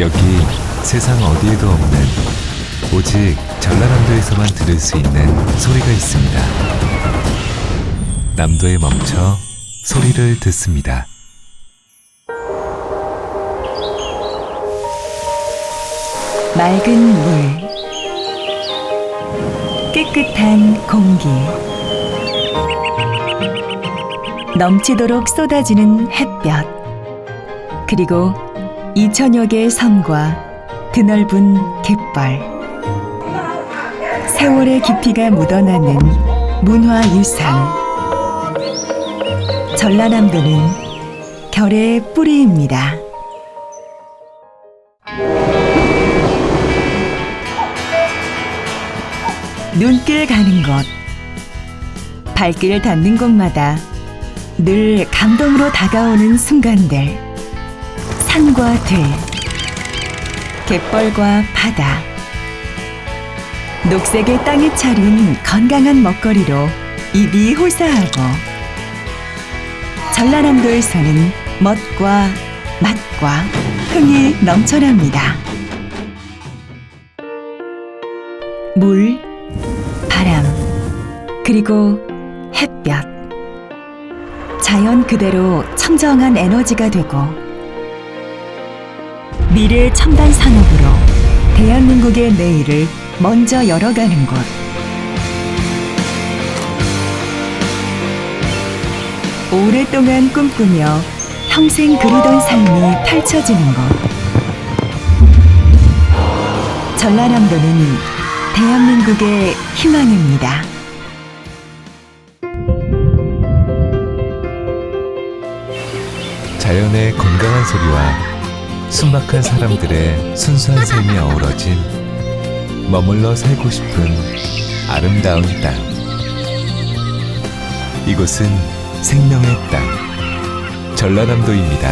여기 세상 어디에도 없는 오직 전라남도에서만 들을 수 있는 소리가 있습니다. 남도에 멈춰 소리를 듣습니다. 맑은 물, 깨끗한 공기, 넘치도록 쏟아지는 햇볕, 그리고 2천여 개의 섬과 드넓은 갯벌, 세월의 깊이가 묻어나는 문화유산. 전라남도는 결의 뿌리입니다. 눈길 가는 곳, 발길 닿는 곳마다 늘 감동으로 다가오는 순간들. 산과 들, 갯벌과 바다, 녹색의 땅에 차린 건강한 먹거리로 입이 호사하고 전라남도에서는 멋과 맛과 흥이 넘쳐납니다. 물, 바람, 그리고 햇볕. 자연 그대로 청정한 에너지가 되고 미래 첨단 산업으로 대한민국의 내일을 먼저 열어가는 곳. 오랫동안 꿈꾸며 평생 그리던 삶이 펼쳐지는 곳. 전라남도는 대한민국의 희망입니다. 자연의 건강한 소리와 순박한 사람들의 순수한 삶이 어우러진 머물러 살고 싶은 아름다운 땅. 이곳은 생명의 땅, 전라남도입니다.